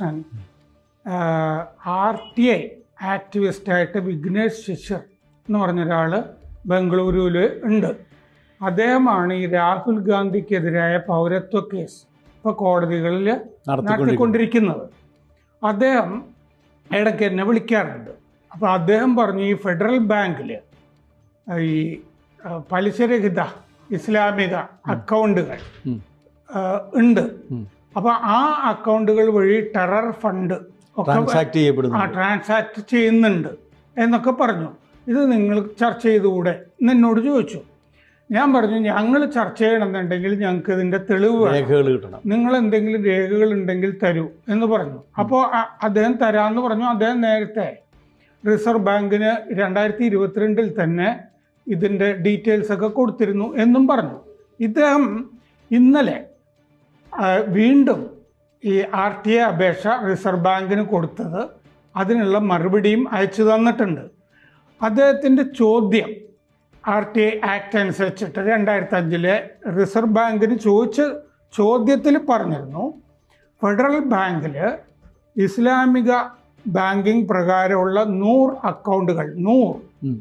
Balakrishnan RTI T I ആക്ടിവിസ്റ്റായിട്ട് വിഘ്നേഷ് ശിഷ്യർ എന്ന് പറഞ്ഞ ഒരാൾ ബംഗളൂരുവിൽ ഉണ്ട്. അദ്ദേഹമാണ് ഈ രാഹുൽ ഗാന്ധിക്കെതിരായ പൗരത്വ കേസ് ഇപ്പോൾ കോടതികളിൽ നടത്തിക്കൊണ്ടിരിക്കുന്നത്. അദ്ദേഹം ഇടയ്ക്ക് എന്നെ വിളിക്കാറുണ്ട്. അപ്പോൾ അദ്ദേഹം പറഞ്ഞു ഈ ഫെഡറൽ ബാങ്കിൽ ഈ പലിശരഹിത ഇസ്ലാമിക അക്കൗണ്ടുകൾ ഉണ്ട്. അപ്പോൾ ആ അക്കൗണ്ടുകൾ വഴി ടെറർ ഫണ്ട് ഒക്കെ ട്രാൻസാക്ട് ആ ട്രാൻസാക്ട് ചെയ്യുന്നുണ്ട് എന്നൊക്കെ പറഞ്ഞു. ഇത് നിങ്ങൾ ചർച്ച ചെയ്തുകൂടെ? എന്ന് എന്നോട് ചോദിച്ചു. ഞാൻ പറഞ്ഞു ഞങ്ങൾ ചർച്ച ചെയ്യണമെന്നുണ്ടെങ്കിൽ ഞങ്ങൾക്ക് ഇതിന്റെ തെളിവ് രേഖകൾ കിട്ടണം. നിങ്ങൾ എന്തെങ്കിലും രേഖകൾ ഉണ്ടെങ്കിൽ തരൂ എന്ന് പറഞ്ഞു. അപ്പോൾ അദ്ദേഹം തരാമെന്ന് പറഞ്ഞു. അദ്ദേഹം നേരത്തെ റിസർവ് ബാങ്കിന് രണ്ടായിരത്തി ഇരുപത്തിരണ്ടിൽ തന്നെ ഇതിന്റെ ഡീറ്റെയിൽസ് ഒക്കെ കൊടുത്തിരുന്നു എന്നും പറഞ്ഞു. ഇദ്ദേഹം ഇന്നലെ വീണ്ടും ഈ ആർ ടി എ അപേക്ഷ റിസർവ് ബാങ്കിന് കൊടുത്തത് അതിനുള്ള മറുപടിയും അയച്ചു തന്നിട്ടുണ്ട്. അദ്ദേഹത്തിന്റെ ചോദ്യം ആർ ടി ഐ ആക്ട് അനുസരിച്ചിട്ട് രണ്ടായിരത്തി അഞ്ചിലെ റിസർവ് ബാങ്കിന് ചോദിച്ച ചോദ്യത്തിൽ പറഞ്ഞിരുന്നു ഫെഡറൽ ബാങ്കിൽ ഇസ്ലാമിക ബാങ്കിങ് പ്രകാരമുള്ള നൂറ് അക്കൗണ്ടുകൾ നൂറ്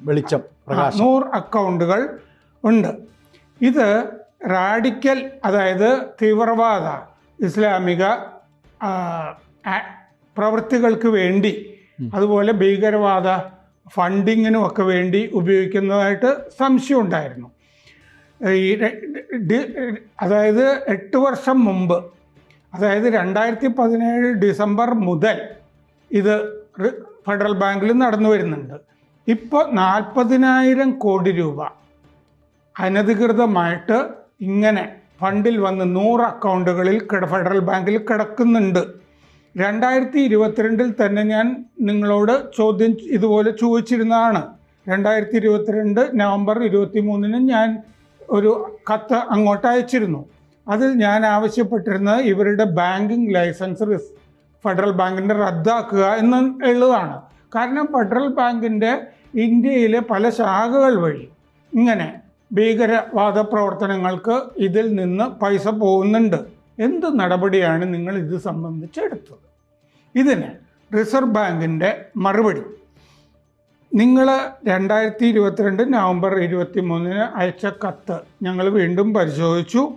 വെളിച്ചം നൂറ് അക്കൗണ്ടുകൾ ഉണ്ട്. ഇത് റാഡിക്കൽ അതായത് തീവ്രവാദ ഇസ്ലാമിക പ്രവൃത്തികൾക്ക് വേണ്ടി അതുപോലെ ഭീകരവാദ ഫണ്ടിങ്ങിനും ഒക്കെ വേണ്ടി ഉപയോഗിക്കുന്നതായിട്ട് സംശയം ഉണ്ടായിരുന്നു. ഈ അതായത് എട്ട് വർഷം മുമ്പ് അതായത് രണ്ടായിരത്തി പതിനേഴ് ഡിസംബർ മുതൽ ഇത് ഫെഡറൽ ബാങ്കിൽ നടന്നു വരുന്നുണ്ട്. ഇപ്പോൾ നാൽപ്പതിനായിരം കോടി രൂപ അനധികൃതമായിട്ട് ഇങ്ങനെ ഫണ്ടിൽ വന്ന് നൂറ് അക്കൗണ്ടുകളിൽ ഫെഡറൽ ബാങ്കിൽ കിടക്കുന്നുണ്ട്. രണ്ടായിരത്തി ഇരുപത്തിരണ്ടിൽ തന്നെ ഞാൻ നിങ്ങളോട് ചോദ്യം ഇതുപോലെ ചോദിച്ചിരുന്നതാണ്. രണ്ടായിരത്തി ഇരുപത്തിരണ്ട് നവംബർ ഇരുപത്തി മൂന്നിന് ഞാൻ ഒരു കത്ത് അങ്ങോട്ട് അയച്ചിരുന്നു. അതിൽ ഞാൻ ആവശ്യപ്പെട്ടിരുന്നത് ഇവരുടെ ബാങ്കിങ് ലൈസൻസ് ഫെഡറൽ ബാങ്കിന്റെ റദ്ദാക്കുക എന്ന് ഉള്ളതാണ് കാരണം ഫെഡറൽ ബാങ്കിന്റെ ഇന്ത്യയിലെ പല ശാഖകൾ വഴി ഇങ്ങനെ ഭീകരവാദ പ്രവർത്തനങ്ങൾക്ക് ഇതിൽ നിന്ന് പൈസ പോകുന്നുണ്ട്. എന്ത് നടപടിയാണ് നിങ്ങൾ ഇത് സംബന്ധിച്ച് എടുത്തത്? ഇതിന് റിസർവ് ബാങ്കിന്റെ മറുപടി. നിങ്ങൾ രണ്ടായിരത്തി ഇരുപത്തിരണ്ട് നവംബർ ഇരുപത്തി മൂന്നിന് അയച്ച കത്ത് ഞങ്ങൾ വീണ്ടും പരിശോധിച്ചു.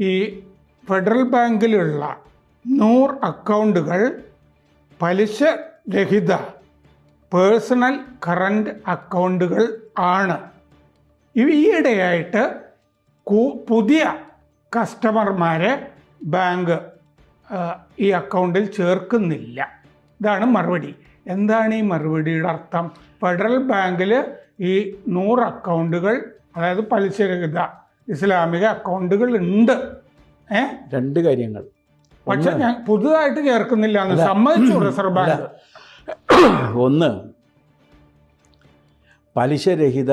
ഈ ഫെഡറൽ ബാങ്കിലുള്ള നൂറ് അക്കൗണ്ടുകൾ പലിശ രഹിത പേഴ്സണൽ കറണ്ട് അക്കൗണ്ടുകൾ ആണ്. ഈയിടെയായിട്ട് പുതിയ കസ്റ്റമർമാരെ ബാങ്ക് ഈ അക്കൗണ്ടിൽ ചേർക്കുന്നില്ല. ഇതാണ് മറുപടി. എന്താണ് ഈ മറുപടിയുടെ അർത്ഥം? ഫെഡറൽ ബാങ്കിൽ ഈ നൂറ് അക്കൗണ്ടുകൾ അതായത് പലിശരഹിത ഇസ്ലാമിക അക്കൗണ്ടുകൾ ഉണ്ട്. ഏ? രണ്ട് കാര്യങ്ങൾ. പക്ഷെ ഞാൻ പുതുതായിട്ട് ചേർക്കുന്നില്ല എന്ന് സമ്മതിച്ചു റിസർവ് ബാങ്ക്. ഒന്ന് പലിശരഹിത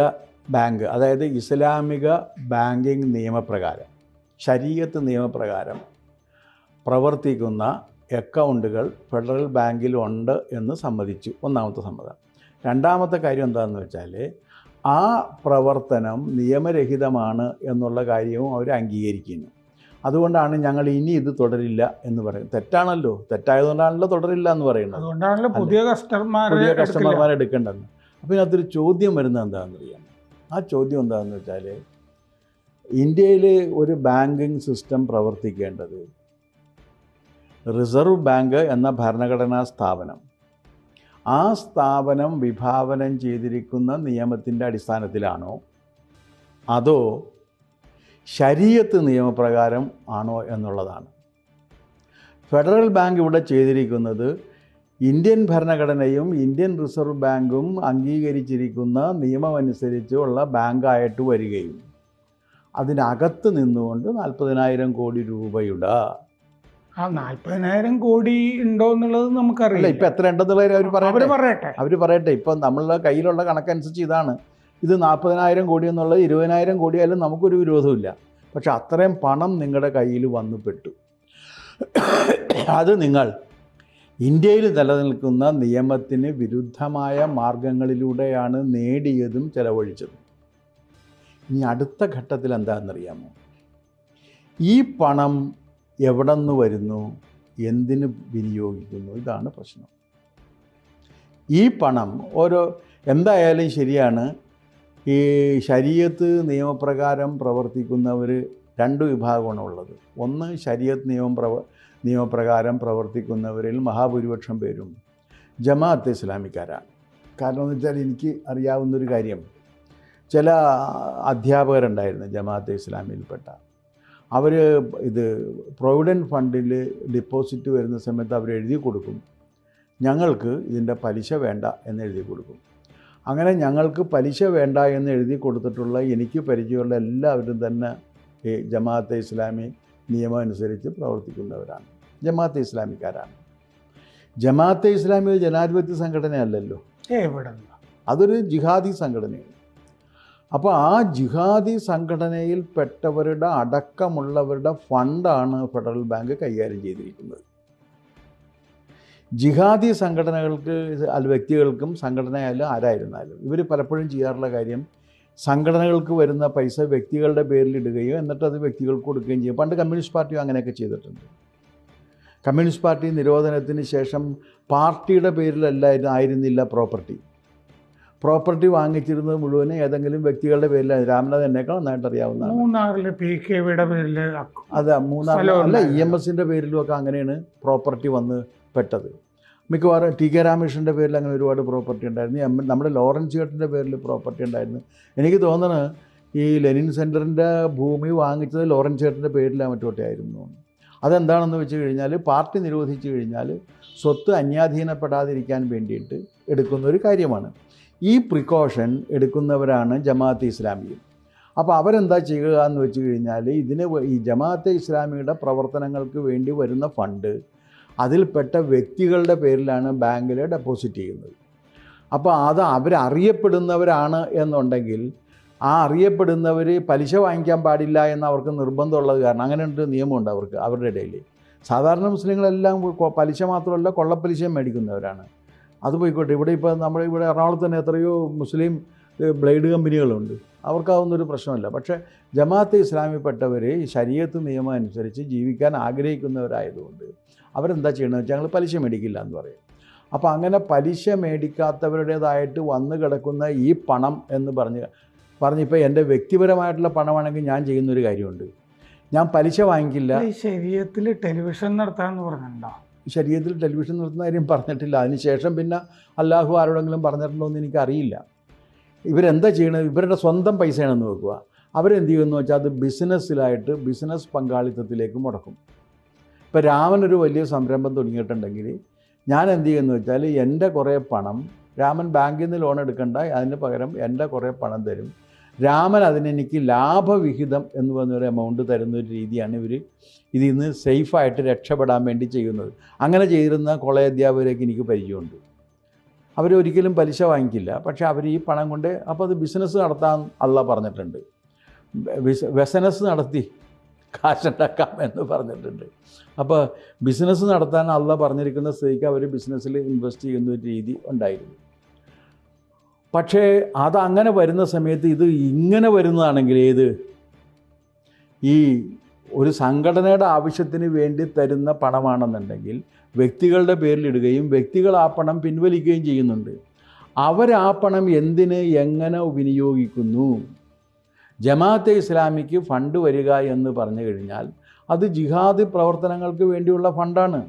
ബാങ്ക് അതായത് ഇസ്ലാമിക ബാങ്കിങ് നിയമപ്രകാരം ശരീരത്ത് നിയമപ്രകാരം പ്രവർത്തിക്കുന്ന അക്കൗണ്ടുകൾ ഫെഡറൽ ബാങ്കിലുണ്ട് എന്ന് സമ്മതിച്ചു. ഒന്നാമത്തെ സമ്മതം. രണ്ടാമത്തെ കാര്യം എന്താണെന്ന് വെച്ചാൽ ആ പ്രവർത്തനം നിയമരഹിതമാണ് എന്നുള്ള കാര്യവും അവർ അംഗീകരിക്കുന്നു. അതുകൊണ്ടാണ് ഞങ്ങൾ ഇനി ഇത് തുടരില്ല എന്ന് പറയുന്നത്. തെറ്റാണല്ലോ. തെറ്റായതുകൊണ്ടാണല്ലോ തുടരില്ല എന്ന് പറയുന്നത്. അതുകൊണ്ടാണല്ലോ പുതിയ കസ്റ്റമർമാരെ. കസ്റ്റമർമാരെ എടുക്കേണ്ടെന്ന് അപ്പോൾ ഇതിനകത്തൊരു ചോദ്യം വരുന്നത് എന്താണെന്ന് അറിയാം ആ ചോദ്യം എന്താണെന്ന് വെച്ചാൽ ഇന്ത്യയിൽ ഒരു ബാങ്കിങ് സിസ്റ്റം പ്രവർത്തിക്കേണ്ടത് റിസർവ് ബാങ്ക് എന്ന ഭരണഘടനാ സ്ഥാപനം. ആ സ്ഥാപനം വിഭാവനം ചെയ്തിരിക്കുന്ന നിയമത്തിന്റെ അടിസ്ഥാനത്തിലാണോ? അതോ ശരീരത്ത് നിയമപ്രകാരം ആണോ എന്നുള്ളതാണ്. ഫെഡറൽ ബാങ്ക് ഇവിടെ ചെയ്തിരിക്കുന്നത് ഇന്ത്യൻ ഭരണഘടനയും ഇന്ത്യൻ റിസർവ് ബാങ്കും അംഗീകരിച്ചിരിക്കുന്ന നിയമമനുസരിച്ചുള്ള ബാങ്കായിട്ട് വരികയും അതിനകത്ത് നിന്നുകൊണ്ട് നാൽപ്പതിനായിരം കോടി രൂപയുടെ ആ നാൽപ്പതിനായിരം കോടി ഉണ്ടോ എന്നുള്ളത് നമുക്കറിയില്ല. ഇപ്പം എത്ര ഉണ്ടെന്നുള്ളത് അവർ പറയട്ടെ. പറയട്ടെ. അവർ പറയട്ടെ. ഇപ്പം നമ്മളുടെ കയ്യിലുള്ള കണക്കനുസരിച്ച് ഇതാണ്. ഇത് നാൽപ്പതിനായിരം കോടി എന്നുള്ളത് ഇരുപതിനായിരം കോടിയായാലും നമുക്കൊരു വിരോധമില്ല പക്ഷെ അത്രയും പണം നിങ്ങളുടെ കയ്യിൽ വന്നു പെട്ടു. അത് നിങ്ങൾ ഇന്ത്യയിൽ നിലനിൽക്കുന്ന നിയമത്തിന് വിരുദ്ധമായ മാർഗങ്ങളിലൂടെയാണ് നേടിയതും ചെലവഴിച്ചതും. ഇനി അടുത്ത ഘട്ടത്തിൽ എന്താണെന്നറിയാമോ? ഈ പണം എവിടെ നിന്ന് വരുന്നു? എന്തിന് വിനിയോഗിക്കുന്നു? ഇതാണ് പ്രശ്നം. ഈ പണം ഓരോ എന്തായാലും ശരിയാണ്. ഈ ശരീരത്ത് നിയമപ്രകാരം പ്രവർത്തിക്കുന്നവർ രണ്ട് വിഭാഗമാണ് ഉള്ളത്. ഒന്ന് ശരീരത്ത് നിയമം പ്രവ നിയമപ്രകാരം പ്രവർത്തിക്കുന്നവരിൽ മഹാഭൂരിപക്ഷം പേരും ജമാഅത്ത് ഇസ്ലാമിക്കാരാണ്. കാരണം എന്ന് വെച്ചാൽ എനിക്ക് അറിയാവുന്നൊരു കാര്യം. ചില അധ്യാപകരുണ്ടായിരുന്നു ജമാഅത്ത് ഇസ്ലാമിയിൽപ്പെട്ട അവർ ഇത് പ്രൊവിഡന്റ് ഫണ്ടിൽ ഡിപ്പോസിറ്റ് വരുന്ന സമയത്ത് അവർ എഴുതി കൊടുക്കും. ഞങ്ങൾക്ക് ഇതിന്റെ പലിശ വേണ്ട എന്ന് എഴുതി കൊടുക്കും. അങ്ങനെ ഞങ്ങൾക്ക് പലിശ വേണ്ട എന്ന് എഴുതി കൊടുത്തിട്ടുള്ള എനിക്ക് പരിചയമുള്ള എല്ലാവരും തന്നെ ഈ ജമാഅത്തെ ഇസ്ലാമി നിയമം അനുസരിച്ച് പ്രവർത്തിക്കുന്നവരാണ്. ജമാഅത്തെ ഇസ്ലാമിക്കാരാണ്. ജമാഅത്തെ ഇസ്ലാമി ഒരു ജനാധിപത്യ സംഘടനയല്ലല്ലോ. അതൊരു ജിഹാദി സംഘടനയാണ്. അപ്പോൾ ആ ജിഹാദി സംഘടനയിൽ പെട്ടവരുടെ അടക്കമുള്ളവരുടെ ഫണ്ടാണ് ഫെഡറൽ ബാങ്ക് കൈകാര്യം ചെയ്തിരിക്കുന്നത്. ജിഹാദി സംഘടനകൾക്ക് അല്ല വ്യക്തികൾക്കും സംഘടനയായാലും ആരായിരുന്നാലും ഇവർ പലപ്പോഴും ചെയ്യാറുള്ള കാര്യം സംഘടനകൾക്ക് വരുന്ന പൈസ വ്യക്തികളുടെ പേരിൽ ഇടുകയും എന്നിട്ട് അത് വ്യക്തികൾക്ക് കൊടുക്കുകയും ചെയ്യും. പണ്ട് കമ്മ്യൂണിസ്റ്റ് പാർട്ടിയും അങ്ങനെയൊക്കെ ചെയ്തിട്ടുണ്ട്. കമ്മ്യൂണിസ്റ്റ് പാർട്ടി നിരോധനത്തിന് ശേഷം പാർട്ടിയുടെ പേരിലല്ലായിരുന്നു ആയിരുന്നില്ല പ്രോപ്പർട്ടി. പ്രോപ്പർട്ടി വാങ്ങിച്ചിരുന്നത് മുഴുവനും ഏതെങ്കിലും വ്യക്തികളുടെ പേരിൽ രാമനാഥ് എന്നേക്കാൾ നന്നായിട്ട് അറിയാവുന്നതാണ്. മൂന്നാറിൽ പി കെ വിയുടെ പേരിൽ അതെ മൂന്നാറിലെ അല്ല ഇ. എം എസിന്റെ പേരിലുമൊക്കെ അങ്ങനെയാണ് പ്രോപ്പർട്ടി വന്ന് പെട്ടത്. മിക്കവാറും ടി കെ രാമകൃഷ്ണന്റെ പേരിൽ അങ്ങനെ ഒരുപാട് പ്രോപ്പർട്ടി ഉണ്ടായിരുന്നു. നമ്മുടെ ലോറൻസ് ചേട്ടന്റെ പേരിൽ പ്രോപ്പർട്ടി ഉണ്ടായിരുന്നു. എനിക്ക് തോന്നുന്നത് ഈ ലെനിൻ സെന്ററിന്റെ ഭൂമി വാങ്ങിച്ചത് ലോറൻസ് ചേട്ടന്റെ മറ്റോട്ടെ ആയിരുന്നു അതെന്താണെന്ന് വെച്ച് കഴിഞ്ഞാൽ പാർട്ടി നിരോധിച്ചു കഴിഞ്ഞാൽ സ്വത്ത് അന്യാധീനപ്പെടാതിരിക്കാൻ വേണ്ടിയിട്ട് എടുക്കുന്ന ഒരു കാര്യമാണ്. ഈ പ്രിക്കോഷൻ എടുക്കുന്നവരാണ് ജമാഅത്ത് ഇസ്ലാമിയും. അപ്പോൾ അവരെന്താ ചെയ്യുക എന്ന് വെച്ച് കഴിഞ്ഞാൽ ഇതിന് ഈ ജമാഅത്തെ ഇസ്ലാമിയുടെ പ്രവർത്തനങ്ങൾക്ക് വേണ്ടി വരുന്ന ഫണ്ട് അതിൽപ്പെട്ട വ്യക്തികളുടെ പേരിലാണ് ബാങ്കിൽ ഡെപ്പോസിറ്റ് ചെയ്യുന്നത്. അപ്പോൾ അത് അവരറിയപ്പെടുന്നവരാണ് എന്നുണ്ടെങ്കിൽ ആ അറിയപ്പെടുന്നവർ പലിശ വാങ്ങിക്കാൻ പാടില്ല എന്ന് അവർക്ക് നിർബന്ധമുള്ളത് കാരണം അങ്ങനെ ഒരു നിയമമുണ്ട് അവർക്ക് അവരുടെ ഇടയിൽ സാധാരണ മുസ്ലിങ്ങളെല്ലാം പലിശ മാത്രമല്ല കൊള്ളപ്പലിശയും മേടിക്കുന്നവരാണ്. അത് പോയിക്കോട്ടെ ഇവിടെ ഇപ്പോൾ നമ്മുടെ ഇവിടെ എറണാകുളത്ത് തന്നെ എത്രയോ മുസ്ലിം ബ്ലേഡ് കമ്പനികളുണ്ട്. അവർക്കാവുന്നൊരു പ്രശ്നമല്ല. പക്ഷേ ജമാഅത്ത് ഇസ്ലാമിൽപ്പെട്ടവർ ഈ ശരീഅത്ത് നിയമം അനുസരിച്ച് ജീവിക്കാൻ ആഗ്രഹിക്കുന്നവരായതുകൊണ്ട് അവരെന്താ ചെയ്യണമെന്ന് വെച്ചാൽ ഞങ്ങൾ പലിശ മേടിക്കില്ല എന്ന് പറയും. അപ്പോൾ അങ്ങനെ പലിശ മേടിക്കാത്തവരുടേതായിട്ട് വന്നു കിടക്കുന്ന ഈ പണം എന്ന് പറഞ്ഞ് പറഞ്ഞിപ്പോൾ എന്റെ വ്യക്തിപരമായിട്ടുള്ള പണമാണെങ്കിൽ ഞാൻ ചെയ്യുന്നൊരു കാര്യമുണ്ട്. ഞാൻ പലിശ വാങ്ങിക്കില്ല. ശരീരത്തിൽ ടെലിവിഷൻ നടത്താമെന്ന് പറഞ്ഞിട്ടുണ്ടോ? ശരീരത്തിൽ ടെലിവിഷൻ നടത്തുന്ന കാര്യം പറഞ്ഞിട്ടില്ല. അതിനുശേഷം പിന്നെ അല്ലാഹു ആരോടെങ്കിലും പറഞ്ഞിട്ടുണ്ടോ എന്ന് എനിക്കറിയില്ല. ഇവരെന്താ ചെയ്യണത്? ഇവരുടെ സ്വന്തം പൈസയാണെന്ന് വെക്കുക. അവരെന്ത് ചെയ്യുമെന്ന് വെച്ചാൽ അത് ബിസിനസ്സിലായിട്ട് ബിസിനസ് പങ്കാളിത്തത്തിലേക്ക് മുടക്കും. ഇപ്പോൾ രാമൻ ഒരു വലിയ സംരംഭം തുടങ്ങിയിട്ടുണ്ടെങ്കിൽ ഞാൻ എന്ത് ചെയ്യുമെന്ന് വെച്ചാൽ എന്റെ കുറേ പണം രാമൻ ബാങ്കിൽ നിന്ന് ലോൺ എടുക്കണ്ട. അതിന് പകരം എന്റെ കുറേ പണം തരും. രാമൻ അതിനെനിക്ക് ലാഭവിഹിതം എന്ന് പറഞ്ഞൊരു എമൗണ്ട് തരുന്ന ഒരു രീതിയാണ് ഇവർ ഇതിൽ നിന്ന് സേഫായിട്ട് രക്ഷപ്പെടാൻ വേണ്ടി ചെയ്യുന്നത്. അങ്ങനെ ചെയ്തിരുന്ന കോളേജ് അധ്യാപകരേക്ക് എനിക്ക് പരിചയമുണ്ട്. അവരൊരിക്കലും പലിശ വാങ്ങിക്കില്ല. പക്ഷേ അവർ ഈ പണം കൊണ്ട് അപ്പോൾ അത് ബിസിനസ് നടത്താൻ അല്ല പറഞ്ഞിട്ടുണ്ട്. ബിസ് ബിസിനസ് നടത്തി. കാശുണ്ടാക്കാം എന്ന് പറഞ്ഞിട്ടുണ്ട്. അപ്പോൾ ബിസിനസ് നടത്താൻ അല്ല പറഞ്ഞിരിക്കുന്ന സ്ഥിതിക്ക് അവർ ബിസിനസ്സിൽ ഇൻവെസ്റ്റ് ചെയ്യുന്ന ഒരു രീതി ഉണ്ടായിരുന്നു. പക്ഷേ അത് അങ്ങനെ വരുന്ന സമയത്ത് ഇത് ഇങ്ങനെ വരുന്നതാണെങ്കിൽ ഏത്? ഈ ഒരു സംഘടനയുടെ ആവശ്യത്തിന് വേണ്ടി തരുന്ന പണമാണെന്നുണ്ടെങ്കിൽ വ്യക്തികളുടെ പേരിലിടുകയും വ്യക്തികൾ ആ പണം പിൻവലിക്കുകയും ചെയ്യുന്നുണ്ട്. അവർ ആ പണം എന്തിന് എങ്ങനെ വിനിയോഗിക്കുന്നു? ജമാഅത്തെ ഇസ്ലാമിക്ക് ഫണ്ട് വരിക എന്ന് പറഞ്ഞു കഴിഞ്ഞാൽ അത് ജിഹാദ് പ്രവർത്തനങ്ങൾക്ക് വേണ്ടിയുള്ള ഫണ്ടാണ്.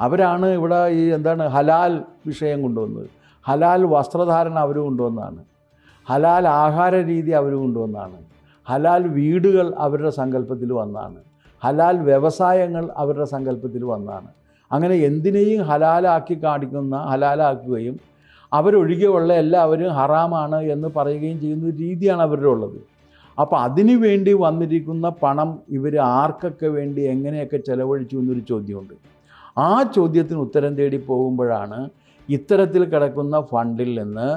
അവരാണ് ഇവിടെ ഈ എന്താണ് ഹലാൽ വിഷയം കൊണ്ടുവന്നത്. ഹലാൽ വസ്ത്രധാരണ അവർ കൊണ്ടുവന്നതാണ്. ഹലാൽ ആഹാര രീതി അവർ കൊണ്ടുവന്നതാണ്. ഹലാൽ വീടുകൾ അവരുടെ സങ്കല്പത്തിൽ വന്നതാണ്. ഹലാൽ വ്യവസായങ്ങൾ അവരുടെ സങ്കല്പത്തിൽ വന്നതാണ്. അങ്ങനെ എന്തിനേയും ഹലാലാക്കി കാണിക്കുന്ന ഹലാലാക്കുകയും അവരൊഴികെയുള്ള എല്ലാവരും ഹറാമാണ് എന്ന് പറയുകയും ചെയ്യുന്ന രീതിയാണ് അവരുടെ ഉള്ളത്. അപ്പോൾ അതിനു വേണ്ടി വന്നിരിക്കുന്ന പണം ഇവർ ആർക്കൊക്കെ വേണ്ടി എങ്ങനെയൊക്കെ ചെലവഴിച്ചു എന്നൊരു ചോദ്യമുണ്ട്. ആ ചോദ്യത്തിന് ഉത്തരം തേടി പോകുമ്പോഴാണ് ഇത്തരത്തിൽ കിടക്കുന്ന ഫണ്ടിൽ നിന്ന്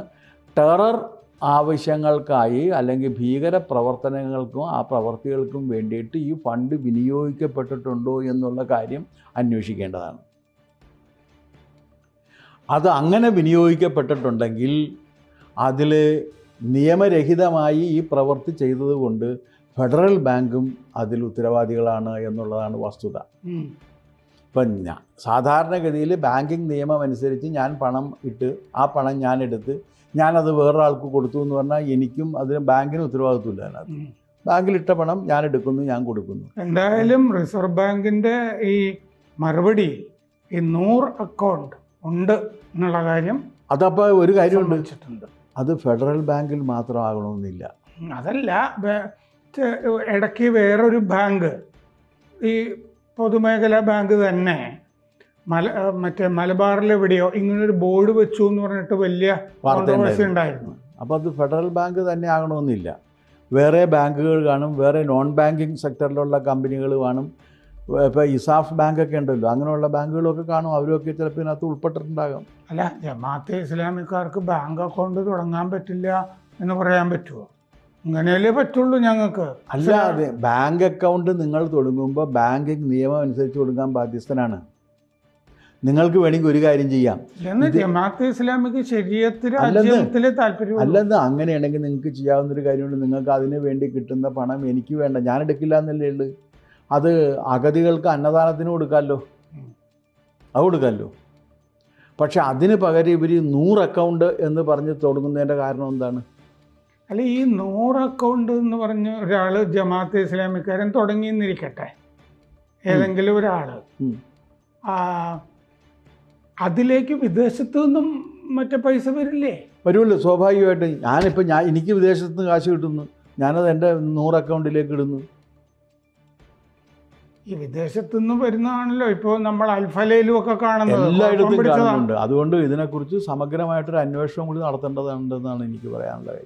ടെറർ ആവശ്യങ്ങൾക്കായി അല്ലെങ്കിൽ ഭീകര പ്രവർത്തനങ്ങൾക്കും ആ പ്രവർത്തികൾക്കും വേണ്ടിയിട്ട് ഈ ഫണ്ട് വിനിയോഗിക്കപ്പെട്ടിട്ടുണ്ടോ എന്നുള്ള കാര്യം അന്വേഷിക്കേണ്ടതാണ്. അത് അങ്ങനെ വിനിയോഗിക്കപ്പെട്ടിട്ടുണ്ടെങ്കിൽ അതിൽ നിയമരഹിതമായി ഈ പ്രവൃത്തി ചെയ്തതുകൊണ്ട് ഫെഡറൽ ബാങ്കും അതിൽ ഉത്തരവാദികളാണ് എന്നുള്ളതാണ് വസ്തുത. ഇപ്പം ഞാൻ സാധാരണഗതിയിൽ ബാങ്കിങ് നിയമം അനുസരിച്ച് ഞാൻ പണം ഇട്ട് ആ പണം ഞാൻ എടുത്ത് ഞാനത് വേറൊരാൾക്ക് കൊടുത്തു എന്ന് പറഞ്ഞാൽ എനിക്കും അതിന് ബാങ്കിന് ഉത്തരവാദിത്വമില്ല അതിനകത്ത്. ബാങ്കിൽ ഇട്ട പണം ഞാൻ എടുക്കുന്നു ഞാൻ കൊടുക്കുന്നു. എന്തായാലും റിസർവ് ബാങ്കിന്റെ ഈ മറുപടി ഈ നൂറ് അക്കൗണ്ട് ഉണ്ട് എന്നുള്ള കാര്യം അതപ്പോൾ ഒരു കാര്യമുണ്ട് വെച്ചിട്ടുണ്ട് അത് ഫെഡറൽ ബാങ്കിൽ മാത്രമാകണമെന്നില്ല അതല്ല ഇടയ്ക്ക് വേറൊരു ബാങ്ക് ഈ പൊതുമേഖലാ ബാങ്ക് തന്നെ മല മറ്റേ മലബാറിൽ എവിടെയോ ഇങ്ങനൊരു ബോർഡ് വെച്ചു എന്ന് പറഞ്ഞിട്ട് വലിയ കോൺട്രവേഴ്സി. ഉണ്ടായിരുന്നു. അപ്പോൾ അത് ഫെഡറൽ ബാങ്ക് തന്നെ ആകണമെന്നില്ല. വേറെ ബാങ്കുകൾ കാണും വേറെ നോൺ ബാങ്കിങ് സെക്ടറിലുള്ള കമ്പനികൾ കാണും. ഇപ്പോൾ ഇസാഫ് ബാങ്ക് ഒക്കെ ഉണ്ടല്ലോ അങ്ങനെയുള്ള ബാങ്കുകളൊക്കെ കാണും അവരൊക്കെ ചിലപ്പോൾ ഇതിനകത്ത് ഉൾപ്പെട്ടിട്ടുണ്ടാകും. അല്ല ജമാഅത്തെ ഇസ്ലാമിക്കാർക്ക് ബാങ്ക് അക്കൗണ്ട് തുടങ്ങാൻ പറ്റില്ല എന്ന് പറയാൻ പറ്റുമോ അങ്ങനെയല്ലേ പറ്റുള്ളൂ ഞങ്ങൾക്ക്. അല്ല അതെ ബാങ്ക് അക്കൗണ്ട് നിങ്ങൾ തുടങ്ങുമ്പോൾ ബാങ്കിങ് നിയമം അനുസരിച്ച് കൊടുക്കാൻ ബാധ്യസ്ഥനാണ്. നിങ്ങൾക്ക് വേണമെങ്കിൽ ഒരു കാര്യം ചെയ്യാം. ജമാഅത്ത് ഇസ്ലാമിക്ക് ശരീരത്തിലെ താല്പര്യം അല്ലെന്ന് അങ്ങനെയാണെങ്കിൽ നിങ്ങൾക്ക് ചെയ്യാവുന്നൊരു കാര്യമുണ്ട്. നിങ്ങൾക്ക് അതിന് വേണ്ടി കിട്ടുന്ന പണം എനിക്ക് വേണ്ട ഞാൻ എടുക്കില്ല എന്നല്ലേ ഉള്ളു. അത് അഗതികൾക്ക് അന്നദാനത്തിന് കൊടുക്കാമല്ലോ അത് കൊടുക്കാമല്ലോ പക്ഷെ അതിന് പകരം ഇവർ നൂറ് അക്കൗണ്ട് എന്ന് പറഞ്ഞ് തുടങ്ങുന്നതിന്റെ കാരണം എന്താണ്? അല്ല ഈ നൂറ് അക്കൗണ്ട് എന്ന് പറഞ്ഞ ഒരാൾ ജമാഅത്ത് ഇസ്ലാമിക്കാരൻ തുടങ്ങിയെന്നിരിക്കട്ടെ ഏതെങ്കിലും ഒരാൾ. അതിലേക്ക് വിദേശത്തു നിന്നും മറ്റേ പൈസ വരില്ലേ? വരുമല്ലോ സ്വാഭാവികമായിട്ട്. ഞാനിപ്പോൾ ഞാൻ എനിക്ക് വിദേശത്ത് നിന്ന് കാശ് കിട്ടുന്നു. ഞാനത് എന്റെ നൂറ് അക്കൗണ്ടിലേക്ക് ഇടുന്നു. ഈ വിദേശത്തു നിന്ന് വരുന്നതാണല്ലോ. ഇപ്പോൾ നമ്മൾ അൽഫലയിലും ഒക്കെ കാണുന്നത്. എല്ലായിടത്തും കാണുന്നുണ്ട്. അതുകൊണ്ട് ഇതിനെക്കുറിച്ച് സമഗ്രമായിട്ടൊരു അന്വേഷണം കൂടി നടത്തേണ്ടതുണ്ടെന്നാണ് എനിക്ക് പറയാനുള്ളത്